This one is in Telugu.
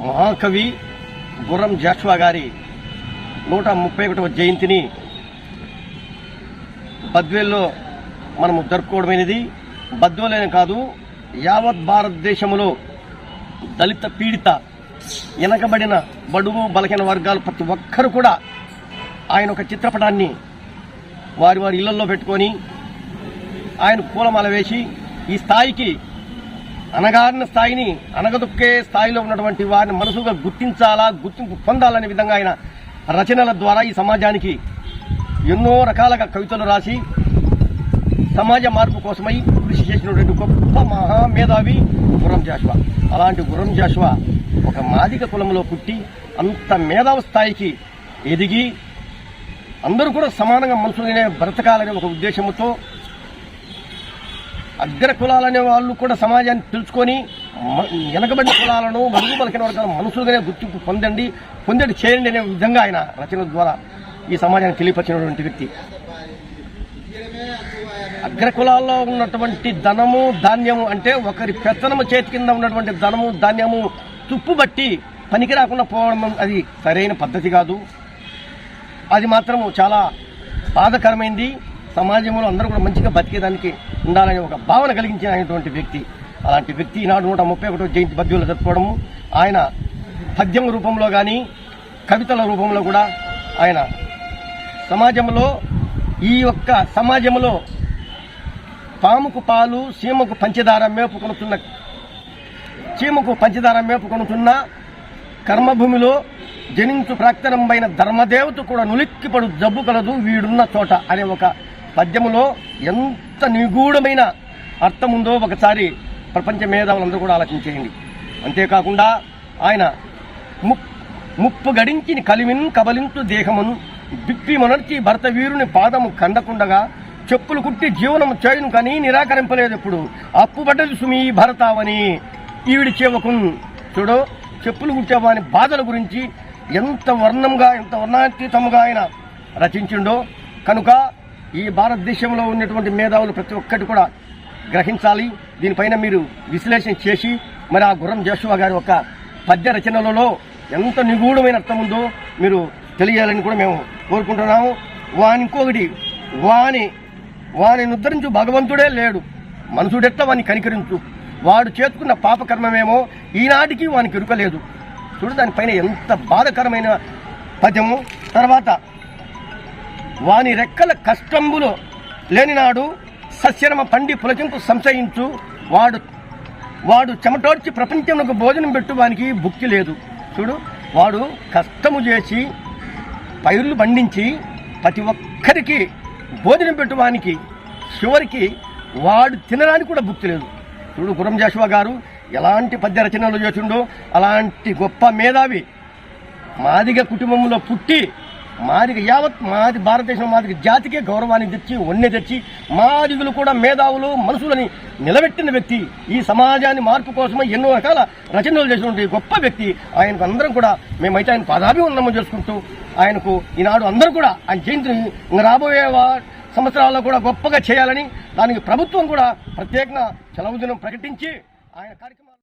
మహాకవి గుర్రం జాషువా గారి నూట ముప్పై ఒకటవ జయంతిని బద్వేల్లో మనము జరుపుకోవడమైనది. బద్వేలనే కాదు యావత్ భారతదేశంలో దళిత పీడిత వెనకబడిన బడుగు బలహీన వర్గాలు ప్రతి ఒక్కరు కూడా ఆయన ఒక చిత్రపటాన్ని వారి వారి ఇళ్ళలో పెట్టుకొని ఆయన పూలమాల వేసి ఈ స్థాయికి అనగారిన స్థాయిని అనగదొక్కే స్థాయిలో ఉన్నటువంటి వారిని మనసుగా గుర్తించాలా గుర్తింపు పొందాలనే విధంగా ఆయన రచనల ద్వారా ఈ సమాజానికి ఎన్నో రకాలుగా కవితలు రాసి సమాజ మార్పు కోసమై కృషి చేసినటువంటి గొప్ప మహామేధావి గుర్రం జాషువా. అలాంటి గుర్రం జాషువా ఒక మాదిక కులంలో పుట్టి అంత మేధావ స్థాయికి ఎదిగి అందరూ కూడా సమానంగా మనుషులనే బ్రతకాలనే ఒక ఉద్దేశంతో అగ్ర కులాలనే వాళ్ళు కూడా సమాజాన్ని తెలుసుకొని మ- వెనకబడిన కులాలను మరుగు పలికిన వర్గాల మనుషులుగానే గుర్తింపు పొందండి పొందేటి చేయండి అనే విధంగా ఆయన రచనల ద్వారా ఈ సమాజానికి తెలియపరిచినటువంటి వ్యక్తి. అగ్ర కులాల్లో ఉన్నటువంటి ధనము ధాన్యము అంటే ఒకరి పెత్తనము చేతి కింద ఉన్నటువంటి ధనము ధాన్యము తుప్పు బట్టి పనికి రాకుండా పోవడం అది సరైన పద్ధతి కాదు. అది మాత్రము చాలా బాధకరమైంది. సమాజంలో అందరూ కూడా మంచిగా బతికేదానికి ఉండాలనే ఒక భావన కలిగించినటువంటి వ్యక్తి. అలాంటి వ్యక్తి ఈనాడు నూట ముప్పై ఒకటో జయంతి బద్యులు జరుపుకోవడము. ఆయన పద్యం రూపంలో కానీ కవితల రూపంలో కూడా ఆయన సమాజంలో ఈ యొక్క సమాజంలో పాముకు పాలు సీమకు పంచదార మేపుకొనుతున్న చీమకు పంచదార మేపుకొనుతున్న కర్మభూమిలో జనించు ప్రాక్తనంబైన ధర్మదేవత కూడా నులిక్కిపడు జబ్బు కలదు వీడున్న చోట అనే ఒక పద్యములో ఎంత నిగూఢమైన అర్థం ఉందో ఒకసారి ప్రపంచ మేధావులందరూ కూడా ఆలోచించేయండి. అంతేకాకుండా ఆయన ముప్పు గడించిన కలిమిన్ కబలింతు దేహమును బిప్పి మొనర్చి భర్త వీరుని పాదము కందకుండగా చెప్పులు కుట్టి జీవనము చేయను కానీ నిరాకరింపలేదు ఎప్పుడు. అప్పుబడ్డది సుమి భరతావని ఈవిడి చేవకున్ చూడు చెప్పులు కుట్టేవాని బాధల గురించి ఎంత వర్ణంగా ఎంత వర్ణాతీతముగా ఆయన రచించిండో. కనుక ఈ భారతదేశంలో ఉన్నటువంటి మేధావులు ప్రతి ఒక్కటి కూడా గ్రహించాలి. దీనిపైన మీరు విశ్లేషణ చేసి మరి ఆ గుర్రం జోషువా గారి ఒక పద్య రచనలలో ఎంత నిగూఢమైన అర్థం ఉందో మీరు తెలియాలని కూడా మేము కోరుకుంటున్నాము. వాని ఇంకొకటి వాని వాని ఉద్ధరించు భగవంతుడే లేడు. మనుషుడెట్లా వాని కనికరించు? వాడు చేసుకున్న పాపకర్మమేమో ఈనాటికి వానికి ఇరుకలేదు చూడు దానిపైన ఎంత బాధకరమైన పద్యము. తర్వాత వాని రెక్కల కష్టంబులో లేనినాడు సస్యరమ పండి పులకింపు సంశయించు. వాడు వాడు చెమటోడ్చి ప్రపంచంలో భోజనం పెట్టు వానికి బుక్కి లేదు. చూడు వాడు కష్టము చేసి పైర్లు పండించి ప్రతి ఒక్కరికి భోజనం పెట్టువానికి చివరికి వాడు తినడానికి కూడా బుక్తి లేదు. చూడు గురం జాషువా గారు ఎలాంటి పద్య రచనలు చేసిండో అలాంటి గొప్ప మేధావి మాదిగ కుటుంబంలో పుట్టి మాదిగ యావత్ మాది భారతదేశం మాదిగ జాతికే గౌరవాన్ని తెచ్చి వన్నె తెచ్చి మాదిగులు కూడా మేధావులు మనుషులని నిలబెట్టిన వ్యక్తి. ఈ సమాజాన్ని మార్పు కోసమే ఎన్నో రకాల రచనలు చేసినటువంటి గొప్ప వ్యక్తి. ఆయనకు అందరం కూడా మేమైతే ఆయన పదాభివందనం చేసుకుంటూ ఆయనకు ఈనాడు అందరూ కూడా ఆయన జయంతిని రాబోయే వా- సంవత్సరాల్లో కూడా గొప్పగా చేయాలని దానికి ప్రభుత్వం కూడా ప్రత్యేకంగా సెలవు దినం ప్రకటించి ఆయన కార్యక్రమం